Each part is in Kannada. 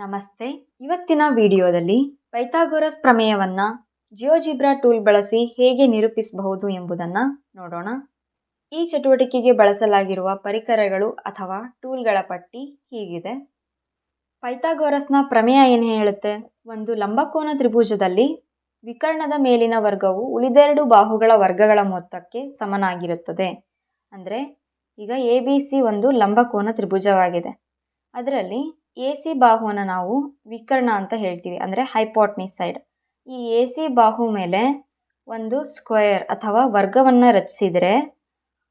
ನಮಸ್ತೆ. ಇವತ್ತಿನ ವಿಡಿಯೋದಲ್ಲಿ ಪೈಥಾಗೋರಸ್ ಪ್ರಮೇಯವನ್ನು ಜಿಯೋಜಿಬ್ರಾ ಟೂಲ್ ಬಳಸಿ ಹೇಗೆ ನಿರೂಪಿಸಬಹುದು ಎಂಬುದನ್ನು ನೋಡೋಣ. ಈ ಚಟುವಟಿಕೆಗೆ ಬಳಸಲಾಗಿರುವ ಪರಿಕರಗಳು ಅಥವಾ ಟೂಲ್ಗಳ ಪಟ್ಟಿ ಹೀಗಿದೆ. ಪೈಥಾಗೋರಸ್ನ ಪ್ರಮೇಯ ಏನು ಹೇಳುತ್ತೆ? ಒಂದು ಲಂಬಕೋನ ತ್ರಿಭುಜದಲ್ಲಿ ವಿಕರ್ಣದ ಮೇಲಿನ ವರ್ಗವು ಉಳಿದೆರಡು ಬಾಹುಗಳ ವರ್ಗಗಳ ಮೊತ್ತಕ್ಕೆ ಸಮನಾಗಿರುತ್ತದೆ. ಅಂದರೆ ಈಗ ಎ ಬಿ ಸಿ ಒಂದು ಲಂಬಕೋನ ತ್ರಿಭುಜವಾಗಿದೆ. ಅದರಲ್ಲಿ ಎ ಸಿ ಬಾಹುವನ್ನು ನಾವು ವಿಕರ್ಣ ಅಂತ ಹೇಳ್ತೀವಿ, ಅಂದರೆ ಹೈಪೋಟ್ನಿಸ್ ಸೈಡ್. ಈ ಎ ಸಿ ಬಾಹು ಮೇಲೆ ಒಂದು ಸ್ಕ್ವಯರ್ ಅಥವಾ ವರ್ಗವನ್ನು ರಚಿಸಿದರೆ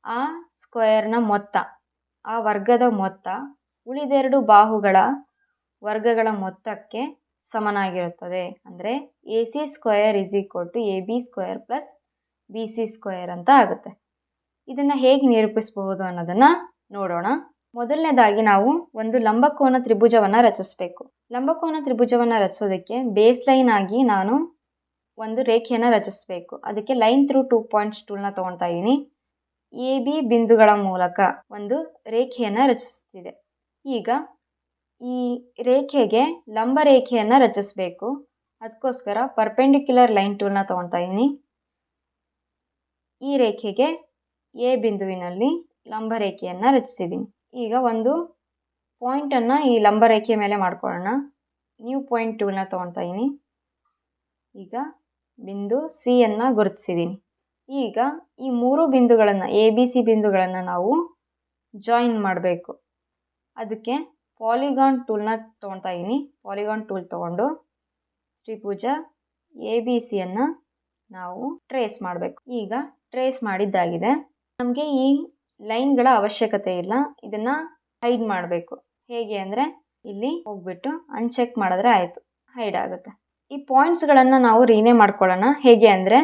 ಆ ಸ್ಕ್ವಯರ್ನ ಮೊತ್ತ, ಆ ವರ್ಗದ ಮೊತ್ತ ಉಳಿದೆರಡು ಬಾಹುಗಳ ವರ್ಗಗಳ ಮೊತ್ತಕ್ಕೆ ಸಮನಾಗಿರುತ್ತದೆ. ಅಂದರೆ A C square is equal to A B square plus B C square ಅಂತ ಆಗುತ್ತೆ. ಇದನ್ನು ಹೇಗೆ ನಿರೂಪಿಸಬಹುದು ಅನ್ನೋದನ್ನು ನೋಡೋಣ. ಮೊದಲನೇದಾಗಿ ನಾವು ಒಂದು ಲಂಬಕೋನ ತ್ರಿಭುಜವನ್ನು ರಚಿಸಬೇಕು. ಲಂಬಕೋನ ತ್ರಿಭುಜವನ್ನು ರಚಿಸೋದಕ್ಕೆ ಬೇಸ್ ಲೈನ್ ಆಗಿ ನಾನು ಒಂದು ರೇಖೆಯನ್ನು ರಚಿಸಬೇಕು. ಅದಕ್ಕೆ ಲೈನ್ ಥ್ರೂ ಟೂ ಪಾಯಿಂಟ್ಸ್ ಟೂಲ್ನ ತೊಗೊಳ್ತಾ ಇದ್ದೀನಿ ಎ, ಬಿ ಬಿಂದುಗಳ ಮೂಲಕ ಒಂದು ರೇಖೆಯನ್ನು ರಚಿಸ್ತಿದೆ. ಈಗ ಈ ರೇಖೆಗೆ ಲಂಬ ರೇಖೆಯನ್ನು ರಚಿಸಬೇಕು. ಅದಕ್ಕೋಸ್ಕರ ಪರ್ಪೆಂಡಿಕ್ಯುಲರ್ ಲೈನ್ ಟೂಲ್ನ ತೊಗೊಳ್ತಾ ಇದ್ದೀನಿ ಈ ರೇಖೆಗೆ ಎ ಬಿಂದುವಿನಲ್ಲಿ ಲಂಬ ರೇಖೆಯನ್ನು ರಚಿಸಿದ್ದೀನಿ ಈಗ ಒಂದು ಪಾಯಿಂಟನ್ನು ಈ ಲಂಬ ರೇಖೆಯ ಮೇಲೆ ಮಾಡ್ಕೊಳ್ಳೋಣ. ನ್ಯೂ ಪಾಯಿಂಟ್ ಟೂಲ್ನ ತೊಗೊಳ್ತಾ ಇದ್ದೀನಿ ಈಗ ಬಿಂದು ಸಿಯನ್ನು ಗುರುತಿಸಿದ್ದೀನಿ ಈಗ ಈ ಮೂರು ಬಿಂದುಗಳನ್ನು ಎ ಬಿ ಸಿ ಬಿಂದುಗಳನ್ನು ನಾವು ಜಾಯಿನ್ ಮಾಡಬೇಕು. ಅದಕ್ಕೆ ಪಾಲಿಗಾನ್ ಟೂಲ್ನ ತೊಗೊಳ್ತಾ ಇದ್ದೀನಿ ಪಾಲಿಗಾನ್ ಟೂಲ್ ತೊಗೊಂಡು ತ್ರಿಭುಜ ಎ ಬಿ ಸಿಯನ್ನು ನಾವು ಟ್ರೇಸ್ ಮಾಡಬೇಕು. ಈಗ ಟ್ರೇಸ್ ಮಾಡಿದ್ದಾಗಿದೆ. ನಮಗೆ ಈ ಲೈನ್ಗಳ ಅವಶ್ಯಕತೆ ಇಲ್ಲ. ಇದನ್ನು ಹೈಡ್ ಮಾಡಬೇಕು. ಹೇಗೆ ಅಂದರೆ ಇಲ್ಲಿ ಹೋಗ್ಬಿಟ್ಟು ಅನ್ಚೆಕ್ ಮಾಡಿದ್ರೆ ಆಯಿತು. ಹೈಡ್ ಆಗುತ್ತೆ. ಈ ಪಾಯಿಂಟ್ಸ್ಗಳನ್ನು ನಾವು ರೀನೇಮ್ ಮಾಡ್ಕೊಳ್ಳೋಣ. ಹೇಗೆ ಅಂದರೆ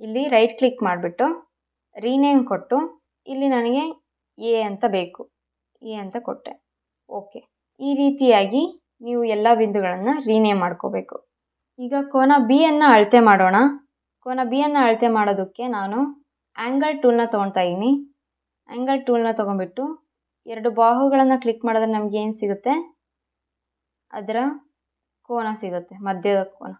ಇಲ್ಲಿ ರೈಟ್ ಕ್ಲಿಕ್ ಮಾಡಿಬಿಟ್ಟು ರೀನೇಮ್ ಕೊಟ್ಟು ಇಲ್ಲಿ ನನಗೆ ಎ ಅಂತ ಬೇಕು. ಎ ಅಂತ ಕೊಟ್ಟೆ. ಓಕೆ ಈ ರೀತಿಯಾಗಿ ನೀವು ಎಲ್ಲ ಬಿಂದುಗಳನ್ನು ರೀನೇಮ್ ಮಾಡ್ಕೋಬೇಕು. ಈಗ ಕೋನ ಬಿಯನ್ನು ಅಳತೆ ಮಾಡೋಣ. ಕೋನ ಬಿಯನ್ನು ಅಳತೆ ಮಾಡೋದಕ್ಕೆ ನಾನು ಆ್ಯಂಗಲ್ ಟೂಲ್ನ ತೊಗೊಳ್ತಾ ಇದ್ದೀನಿ. ಆ್ಯಂಗಲ್ ಟೂಲ್ನ ತೊಗೊಂಬಿಟ್ಟು ಎರಡು ಬಾಹುಗಳನ್ನು ಕ್ಲಿಕ್ ಮಾಡಿದ್ರೆ ನಮ್ಗೆ ಏನು ಸಿಗುತ್ತೆ? ಅದರ ಕೋನ ಸಿಗುತ್ತೆ, ಮಧ್ಯದ ಕೋನ.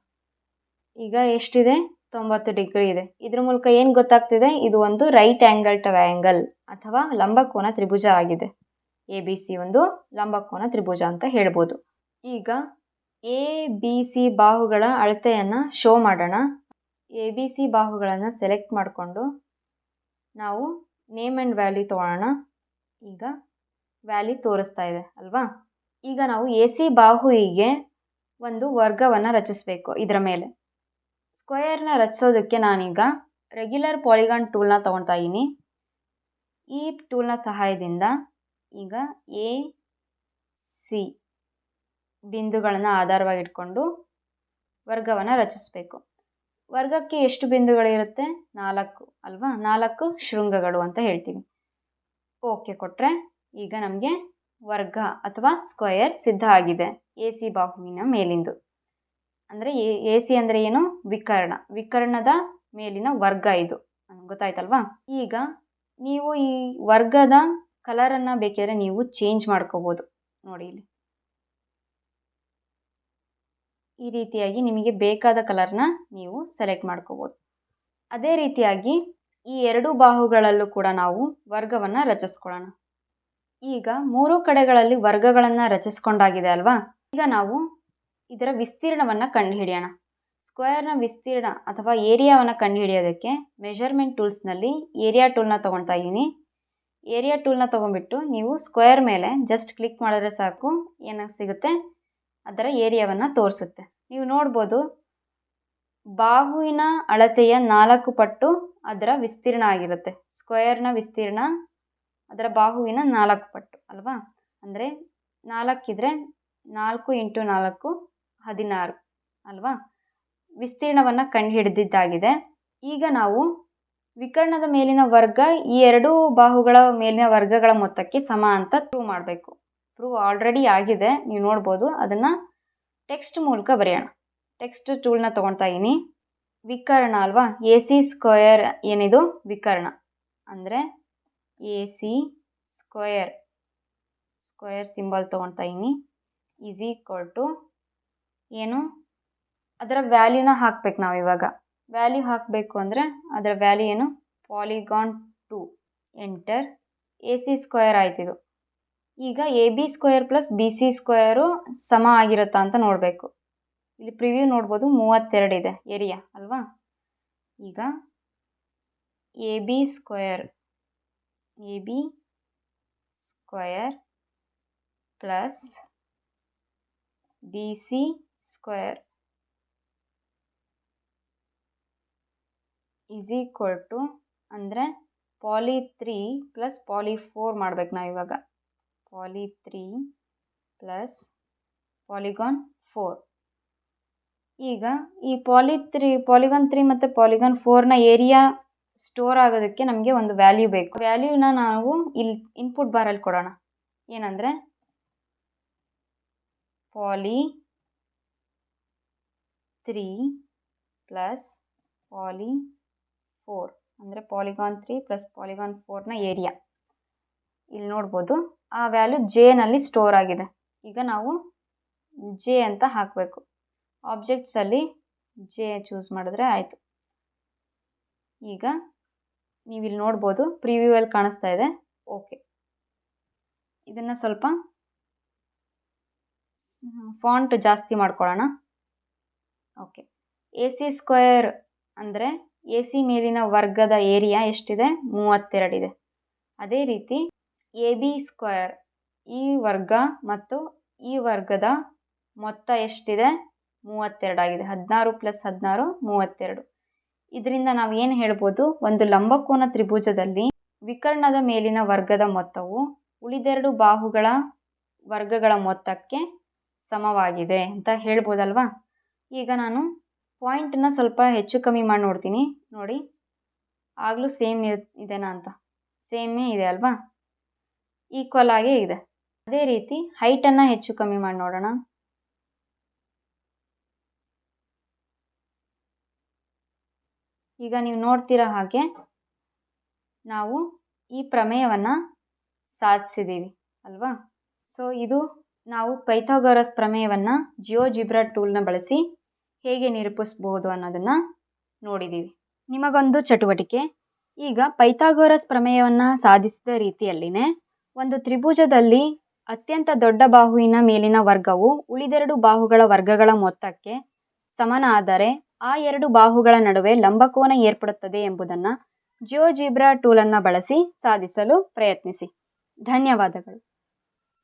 ಈಗ ಎಷ್ಟಿದೆ? ತೊಂಬತ್ತು ಡಿಗ್ರಿ ಇದೆ. ಇದ್ರ ಮೂಲಕ ಏನು ಗೊತ್ತಾಗ್ತಿದೆ? ಇದು ಒಂದು ರೈಟ್ ಆ್ಯಂಗಲ್ ಟ್ರಯಾಂಗಲ್ ಅಥವಾ ಲಂಬಕೋನ ತ್ರಿಭುಜ ಆಗಿದೆ. ಎ ಬಿ ಸಿ ಒಂದು ಲಂಬಕೋನ ತ್ರಿಭುಜ ಅಂತ ಹೇಳ್ಬೋದು. ಈಗ ಎ ಬಿ ಸಿ ಬಾಹುಗಳ ಅಳತೆಯನ್ನು ಶೋ ಮಾಡೋಣ. ಎ ಬಿ ಸಿ ಬಾಹುಗಳನ್ನು ಸೆಲೆಕ್ಟ್ ಮಾಡಿಕೊಂಡು ನಾವು ನೇಮ್ ಆ್ಯಂಡ್ ವ್ಯಾಲ್ಯೂ ತೊಗೊಳ್ಳೋಣ ಈಗ ವ್ಯಾಲ್ಯೂ ತೋರಿಸ್ತಾ ಇದೆ, ಅಲ್ವಾ? ಈಗ ನಾವು ಎ ಸಿ ಬಾಹುವಿಗೆ ಒಂದು ವರ್ಗವನ್ನು ರಚಿಸಬೇಕು ಇದರ ಮೇಲೆ. ಸ್ಕ್ವಯರ್ನ ರಚಿಸೋದಕ್ಕೆ ನಾನೀಗ ರೆಗ್ಯುಲರ್ ಪಾಲಿಗಾನ್ ಟೂಲ್ನ ತೊಗೊಳ್ತಾ ಇದ್ದೀನಿ. ಈ ಟೂಲ್ನ ಸಹಾಯದಿಂದ ಈಗ ಎ ಸಿ ಬಿಂದುಗಳನ್ನು ಆಧಾರವಾಗಿಟ್ಕೊಂಡು ವರ್ಗವನ್ನು ರಚಿಸಬೇಕು. ವರ್ಗಕ್ಕೆ ಎಷ್ಟು ಬಿಂದುಗಳಿರುತ್ತೆ? ನಾಲ್ಕು ಅಲ್ವಾ? ನಾಲ್ಕು ಶೃಂಗಗಳು ಅಂತ ಹೇಳ್ತೀವಿ. ಓಕೆ ಕೊಟ್ಟರೆ ಈಗ ನಮಗೆ ವರ್ಗ ಅಥವಾ ಸ್ಕ್ವಯರ್ ಸಿದ್ಧ ಆಗಿದೆ. ಎ ಸಿ ಬಾಹುವಿನ ಮೇಲಿಂದು. ಅಂದರೆ ಎ ಎ ಸಿ ಅಂದರೆ ಏನು? ವಿಕರ್ಣ. ವಿಕರ್ಣದ ಮೇಲಿನ ವರ್ಗ ಇದು. ಗೊತ್ತಾಯ್ತಲ್ವಾ? ಈಗ ನೀವು ಈ ವರ್ಗದ ಕಲರನ್ನು ಬೇಕಿದ್ರೆ ನೀವು ಚೇಂಜ್ ಮಾಡ್ಕೋಬೋದು. ನೋಡಿ ಇಲ್ಲಿ. ಈ ರೀತಿಯಾಗಿ ನಿಮಗೆ ಬೇಕಾದ ಕಲರ್ನ ನೀವು ಸೆಲೆಕ್ಟ್ ಮಾಡ್ಕೋಬೋದು. ಅದೇ ರೀತಿಯಾಗಿ ಈ ಎರಡು ಬಾಹುಗಳಲ್ಲೂ ಕೂಡ ನಾವು ವರ್ಗವನ್ನು ರಚಿಸ್ಕೊಳ್ಳೋಣ. ಈಗ ಮೂರು ಕಡೆಗಳಲ್ಲಿ ವರ್ಗಗಳನ್ನು ರಚಿಸ್ಕೊಂಡಾಗಿದೆ ಅಲ್ವಾ? ಈಗ ನಾವು ಇದರ ವಿಸ್ತೀರ್ಣವನ್ನು ಕಂಡುಹಿಡಿಯೋಣ. ಸ್ಕ್ವೇರ್ನ ವಿಸ್ತೀರ್ಣ ಅಥವಾ ಏರಿಯಾವನ್ನು ಕಂಡುಹಿಡಿಯೋದಕ್ಕೆ ಮೆಷರ್ಮೆಂಟ್ ಟೂಲ್ಸ್ನಲ್ಲಿ ಏರಿಯಾ ಟೂಲ್ನ ತೊಗೊಳ್ತಾ ಇದ್ದೀನಿ. ಏರಿಯಾ ಟೂಲ್ನ ತೊಗೊಂಡ್ಬಿಟ್ಟು ನೀವು ಸ್ಕ್ವೇರ್ ಮೇಲೆ ಜಸ್ಟ್ ಕ್ಲಿಕ್ ಮಾಡಿದ್ರೆ ಸಾಕು, ಏನಾಗ ಸಿಗುತ್ತೆ? ಅದರ ಏರಿಯಾವನ್ನು ತೋರಿಸುತ್ತೆ. ನೀವು ನೋಡ್ಬೋದು, ಬಾಹುವಿನ ಅಳತೆಯ ನಾಲ್ಕು ಪಟ್ಟು ಅದರ ವಿಸ್ತೀರ್ಣ ಆಗಿರುತ್ತೆ. ಸ್ಕ್ವೇರ್ನ ವಿಸ್ತೀರ್ಣ ಅದರ ಬಾಹುವಿನ ನಾಲ್ಕು ಪಟ್ಟು, ಅಲ್ವಾ? ಅಂದರೆ ನಾಲ್ಕಿದ್ರೆ ನಾಲ್ಕು ಇಂಟು ನಾಲ್ಕು ಹದಿನಾರು, ಅಲ್ವಾ? ವಿಸ್ತೀರ್ಣವನ್ನು ಕಂಡುಹಿಡಿದಿದ್ದಾಗಿದೆ. ಈಗ ನಾವು ವಿಕರ್ಣದ ಮೇಲಿನ ವರ್ಗ ಈ ಎರಡೂ ಬಾಹುಗಳ ಮೇಲಿನ ವರ್ಗಗಳ ಮೊತ್ತಕ್ಕೆ ಸಮ ಅಂತ ಪ್ರೂವ್ ಮಾಡಬೇಕು. ಪ್ರೂವ್ ಆಲ್ರೆಡಿ ಆಗಿದೆ, ನೀವು ನೋಡ್ಬೋದು. ಅದನ್ನು ಟೆಕ್ಸ್ಟ್ ಮೂಲಕ ಬರೆಯೋಣ. ಟೆಕ್ಸ್ಟ್ ಟೂಲ್ನ ತೊಗೊಳ್ತಾ ಇದ್ದೀನಿ ವಿಕರ್ಣ ಅಲ್ವಾ? ಎ ಸಿ ಸ್ಕ್ವಯರ್ ಏನಿದು? ವಿಕರ್ಣ. ಅಂದರೆ A C square square symbol ತೊಗೊಳ್ತಾ ಇದ್ದೀನಿ ಈಸ್ ಈಕ್ವಲ್ ಟು ಏನು? ಅದರ ವ್ಯಾಲ್ಯೂನ ಹಾಕ್ಬೇಕು ನಾವು ಇವಾಗ. ವ್ಯಾಲ್ಯೂ ಹಾಕಬೇಕು ಅಂದರೆ ಅದರ ವ್ಯಾಲ್ಯೂ ಏನು? Polygon to enter A C square ಆಯ್ತಿದು. ಈಗ A B square plus B C square ಸಮ ಆಗಿರುತ್ತಾ ಅಂತ ನೋಡಬೇಕು. ಇಲ್ಲಿ ಪ್ರಿವ್ಯೂ ನೋಡ್ಬೋದು, ಮೂವತ್ತೆರಡು ಇದೆ ಏರಿಯಾ ಅಲ್ವಾ? ಈಗ A B square A B square plus B C square is equal to ಅಂದರೆ poly three plus poly four ಮಾಡ್ಬೇಕು ನಾವು poly three plus polygon four ಈಗ ಈ ಪಾಲಿ ತ್ರೀ ಪಾಲಿಗಾನ್ ತ್ರೀ ಮತ್ತು ಪಾಲಿಗಾನ್ ಫೋರ್ನ ಏರಿಯಾ ಸ್ಟೋರ್ ಆಗೋದಕ್ಕೆ ನಮಗೆ ಒಂದು ವ್ಯಾಲ್ಯೂ ಬೇಕು. ವ್ಯಾಲ್ಯೂನ ನಾವು ಇಲ್ಲಿ ಇನ್ಪುಟ್ ಬಾರಲ್ಲಿ ಕೊಡೋಣ. ಏನಂದರೆ poly three plus poly four ಅಂದರೆ ಪಾಲಿಗಾನ್ ತ್ರೀ ಪ್ಲಸ್ ಪಾಲಿಗಾನ್ ಫೋರ್ನ ಏರಿಯಾ ಇಲ್ಲಿ ನೋಡ್ಬೋದು. ಆ ವ್ಯಾಲ್ಯೂ ಜೆನಲ್ಲಿ ಸ್ಟೋರ್ ಆಗಿದೆ. ಈಗ ನಾವು ಜೆ ಅಂತ ಹಾಕಬೇಕು. ಆಬ್ಜೆಕ್ಟ್ಸಲ್ಲಿ ಜೆ ಚೂಸ್ ಮಾಡಿದ್ರೆ ಆಯಿತು. ಈಗ ನೀವು ಇಲ್ಲಿ ನೋಡ್ಬೋದು ಪ್ರಿವ್ಯೂವಲ್ಲಿ ಕಾಣಿಸ್ತಾ ಇದೆ. ಓಕೆ ಇದನ್ನು ಸ್ವಲ್ಪ ಫಾಂಟ್ ಜಾಸ್ತಿ ಮಾಡ್ಕೊಳ್ಳೋಣ. ಓಕೆ ಎ ಸಿ ಸ್ಕ್ವೇರ್ ಅಂದರೆ ಎ ಸಿ ಮೇಲಿನ ವರ್ಗದ ಏರಿಯಾ ಎಷ್ಟಿದೆ? ಮೂವತ್ತೆರಡಿದೆ ಅದೇ ರೀತಿ ಎ ಬಿ ಸ್ಕ್ವೇರ್ ಈ ವರ್ಗ ಮತ್ತು ಈ ವರ್ಗದ ಮೊತ್ತ ಎಷ್ಟಿದೆ? ಮೂವತ್ತೆರಡಾಗಿದೆ ಹದಿನಾರು ಪ್ಲಸ್ ಹದಿನಾರು, ಮೂವತ್ತೆರಡು. ಇದರಿಂದ ನಾವು ಏನು ಹೇಳ್ಬೋದು? ಒಂದು ಲಂಬಕೋನ ತ್ರಿಭುಜದಲ್ಲಿ ವಿಕರ್ಣದ ಮೇಲಿನ ವರ್ಗದ ಮೊತ್ತವು ಉಳಿದೆರಡು ಬಾಹುಗಳ ವರ್ಗಗಳ ಮೊತ್ತಕ್ಕೆ ಸಮವಾಗಿದೆ ಅಂತ ಹೇಳ್ಬೋದಲ್ವಾ? ಈಗ ನಾನು ಪಾಯಿಂಟನ್ನ ಸ್ವಲ್ಪ ಹೆಚ್ಚು ಕಮ್ಮಿ ಮಾಡಿ ನೋಡ್ತೀನಿ. ನೋಡಿ, ಆಗಲೂ ಸೇಮ್ ಇದೆನಾ ಅಂತ? ಸೇಮೇ ಇದೆ ಅಲ್ವಾ? ಈಕ್ವಲ್ ಆಗೇ ಇದೆ. ಅದೇ ರೀತಿ ಹೈಟನ್ನು ಹೆಚ್ಚು ಕಮ್ಮಿ ಮಾಡಿ ನೋಡೋಣ. ಈಗ ನೀವು ನೋಡ್ತಿರೋ ಹಾಗೆ ನಾವು ಈ ಪ್ರಮೇಯವನ್ನು ಸಾಧಿಸಿದ್ದೀವಿ ಅಲ್ವಾ? ಸೊ ಇದು ನಾವು ಪೈಥಾಗೋರಸ್ ಪ್ರಮೇಯವನ್ನು ಜಿಯೋ ಜಿಬ್ರಾ ಟೂಲ್ನ ಬಳಸಿ ಹೇಗೆ ನಿರೂಪಿಸ್ಬೋದು ಅನ್ನೋದನ್ನು ನೋಡಿದ್ದೀವಿ ನಿಮಗೊಂದು ಚಟುವಟಿಕೆ. ಈಗ ಪೈಥಾಗೋರಸ್ ಪ್ರಮೇಯವನ್ನು ಸಾಧಿಸಿದ ರೀತಿಯಲ್ಲಿನೇ ಒಂದು ತ್ರಿಭುಜದಲ್ಲಿ ಅತ್ಯಂತ ದೊಡ್ಡ ಬಾಹುವಿನ ಮೇಲಿನ ವರ್ಗವು ಉಳಿದೆರಡು ಬಾಹುಗಳ ವರ್ಗಗಳ ಮೊತ್ತಕ್ಕೆ ಸಮನಾದರೆ ಆ ಎರಡು ಬಾಹುಗಳ ನಡುವೆ ಲಂಬಕೋನ ಏರ್ಪಡುತ್ತದೆ ಎಂಬುದನ್ನು ಜಿಯೋಜಿಬ್ರಾ ಟೂಲನ್ನು ಬಳಸಿ ಸಾಧಿಸಲು ಪ್ರಯತ್ನಿಸಿ. ಧನ್ಯವಾದಗಳು.